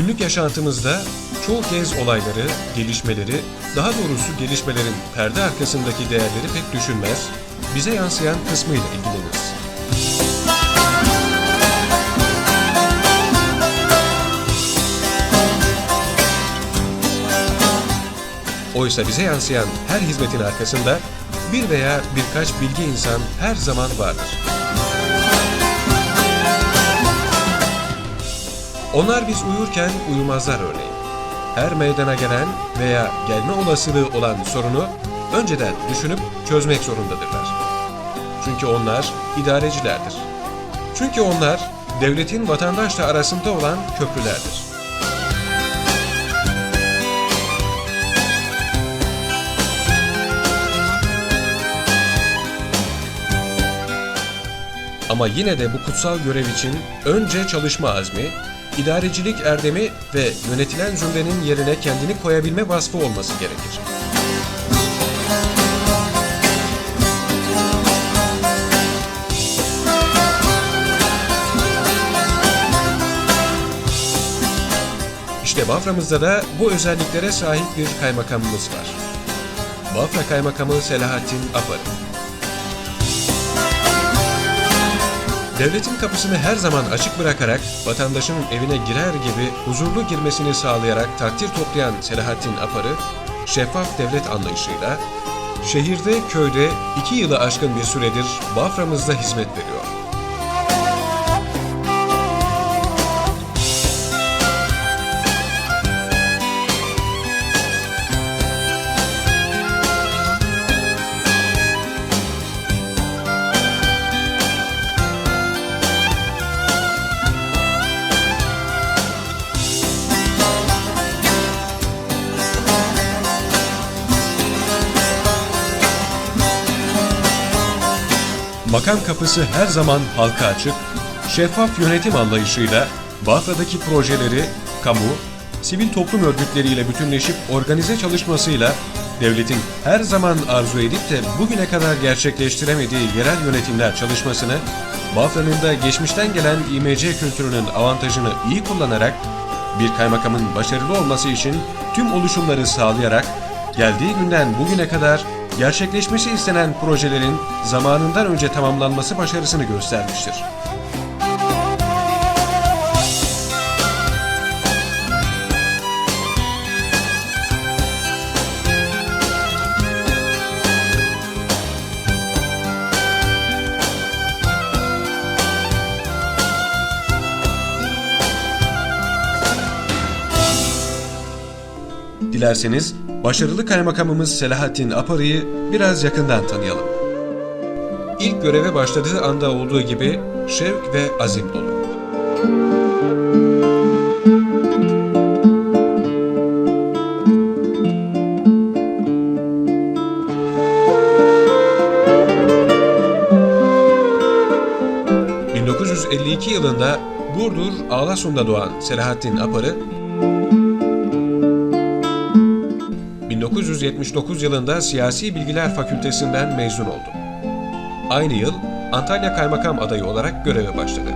Günlük yaşantımızda çoğu kez olayları, gelişmeleri, daha doğrusu gelişmelerin perde arkasındaki değerleri pek düşünmez, bize yansıyan kısmıyla ilgileniriz. Oysa bize yansıyan her hizmetin arkasında bir veya birkaç bilgi insan her zaman vardır. Onlar biz uyurken uyumazlar örneğin. Her meydana gelen veya gelme olasılığı olan sorunu önceden düşünüp çözmek zorundadırlar. Çünkü onlar idarecilerdir. Çünkü onlar devletin vatandaşla arasında olan köprülerdir. Ama yine de bu kutsal görev için önce çalışma azmi, idarecilik erdemi ve yönetilen zümrenin yerine kendini koyabilme vasfı olması gerekir. İşte Bafra'mızda da bu özelliklere sahip bir kaymakamımız var. Bafra Kaymakamı Selahattin Aparı. Devletin kapısını her zaman açık bırakarak vatandaşın evine girer gibi huzurlu girmesini sağlayarak takdir toplayan Selahattin Aparı, şeffaf devlet anlayışıyla şehirde, köyde iki yılı aşkın bir süredir Bafra'mızda hizmet veriyor. Makam kapısı her zaman halka açık, şeffaf yönetim anlayışıyla Bafra'daki projeleri kamu, sivil toplum örgütleriyle bütünleşip organize çalışmasıyla devletin her zaman arzu edip de bugüne kadar gerçekleştiremediği yerel yönetimler çalışmasını Bafra'nın da geçmişten gelen İMC kültürünün avantajını iyi kullanarak bir kaymakamın başarılı olması için tüm oluşumları sağlayarak geldiği günden bugüne kadar gerçekleşmesi istenen projelerin zamanından önce tamamlanması başarısını göstermiştir. Dilerseniz başarılı kaymakamımız Selahattin Aparı'yı biraz yakından tanıyalım. İlk göreve başladığı anda olduğu gibi şevk ve azim dolu. ...1952 yılında Burdur Ağlasun'da doğan Selahattin Aparı, 1979 yılında Siyasi Bilgiler Fakültesinden mezun oldu. Aynı yıl Antalya Kaymakam adayı olarak göreve başladı.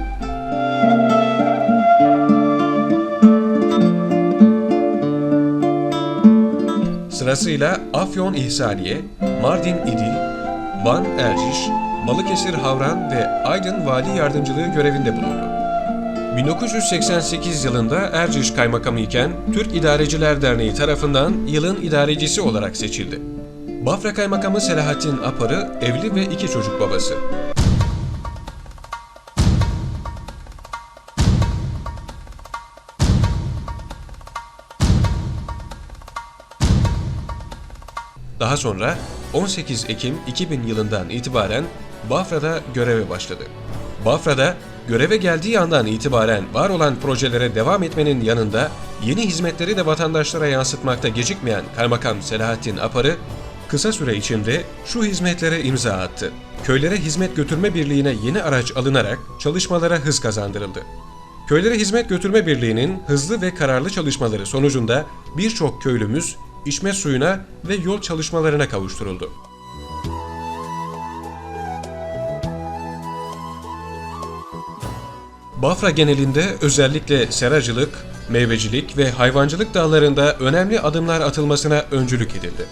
Sırasıyla Afyon İhsaniye, Mardin İdil, Van Erciş, Balıkesir Havran ve Aydın Vali Yardımcılığı görevinde bulundu. 1988 yılında Erciş Kaymakamı iken Türk İdareciler Derneği tarafından yılın idarecisi olarak seçildi. Bafra Kaymakamı Selahattin Aparı evli ve iki çocuk babası. Daha sonra 18 Ekim 2000 yılından itibaren Bafra'da göreve başladı. Bafra'da göreve geldiği andan itibaren var olan projelere devam etmenin yanında yeni hizmetleri de vatandaşlara yansıtmakta gecikmeyen Kaymakam Selahattin Aparı, kısa süre içinde şu hizmetlere imza attı. Köylere Hizmet Götürme Birliği'ne yeni araç alınarak çalışmalara hız kazandırıldı. Köylere Hizmet Götürme Birliği'nin hızlı ve kararlı çalışmaları sonucunda birçok köylümüz içme suyuna ve yol çalışmalarına kavuşturuldu. Bafra genelinde özellikle seracılık, meyvecilik ve hayvancılık dallarında önemli adımlar atılmasına öncülük edildi.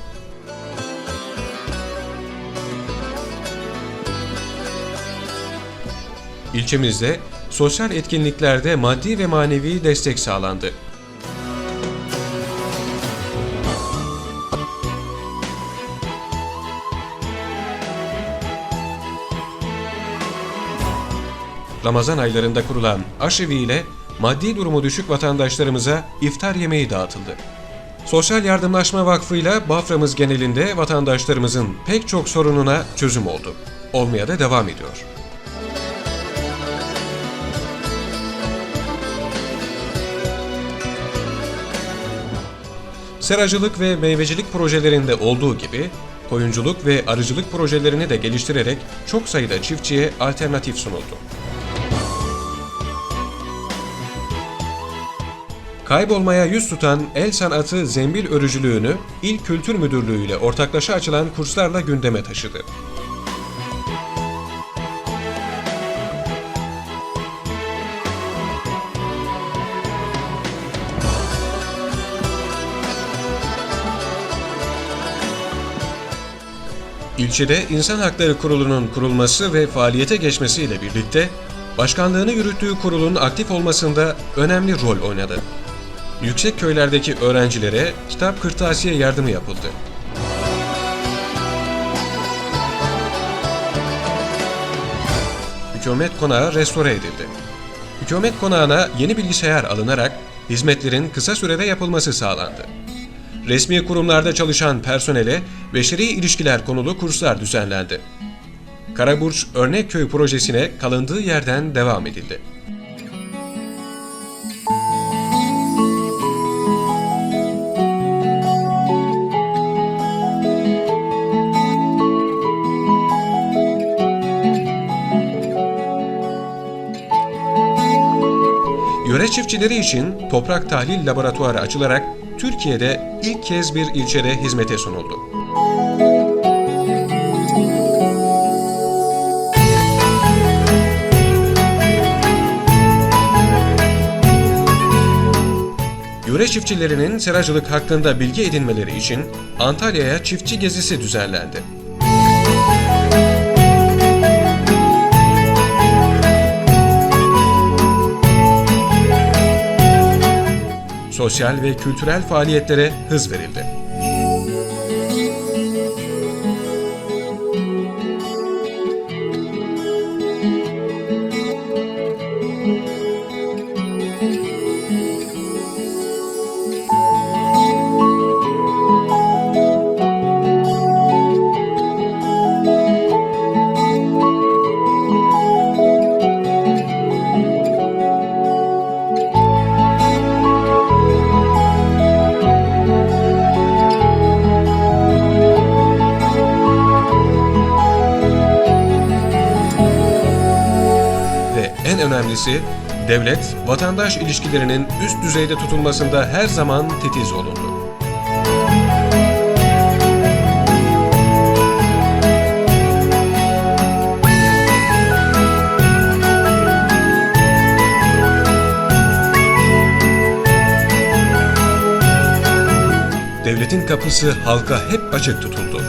İlçemizde sosyal etkinliklerde maddi ve manevi destek sağlandı. Ramazan aylarında kurulan aşevi ile maddi durumu düşük vatandaşlarımıza iftar yemeği dağıtıldı. Sosyal Yardımlaşma Vakfı ile Bafra'mız genelinde vatandaşlarımızın pek çok sorununa çözüm oldu. Olmaya da devam ediyor. Seracılık ve meyvecilik projelerinde olduğu gibi koyunculuk ve arıcılık projelerini de geliştirerek çok sayıda çiftçiye alternatif sunuldu. Kaybolmaya yüz tutan el sanatı zembil örücülüğünü İl Kültür Müdürlüğü ile ortaklaşa açılan kurslarla gündeme taşıdı. İlçede İnsan Hakları Kurulu'nun kurulması ve faaliyete geçmesiyle birlikte başkanlığını yürüttüğü kurulun aktif olmasında önemli rol oynadı. Yüksek köylerdeki öğrencilere kitap kırtasiye yardımı yapıldı. Hükümet konağı restore edildi. Hükümet konağına yeni bilgisayar alınarak hizmetlerin kısa sürede yapılması sağlandı. Resmi kurumlarda çalışan personele beşeri ilişkiler konulu kurslar düzenlendi. Karaburç Örnek Köy projesine kalındığı yerden devam edildi. Yöre çiftçileri için toprak tahlil laboratuvarı açılarak Türkiye'de ilk kez bir ilçede hizmete sunuldu. Yöre çiftçilerinin seracılık hakkında bilgi edinmeleri için Antalya'ya çiftçi gezisi düzenlendi. Sosyal ve kültürel faaliyetlere hız verildi. Önemlisi devlet vatandaş ilişkilerinin üst düzeyde tutulmasında her zaman titiz olundu. Devletin kapısı halka hep açık tutuldu.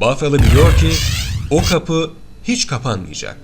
Bafralı biliyor ki o kapı hiç kapanmayacak.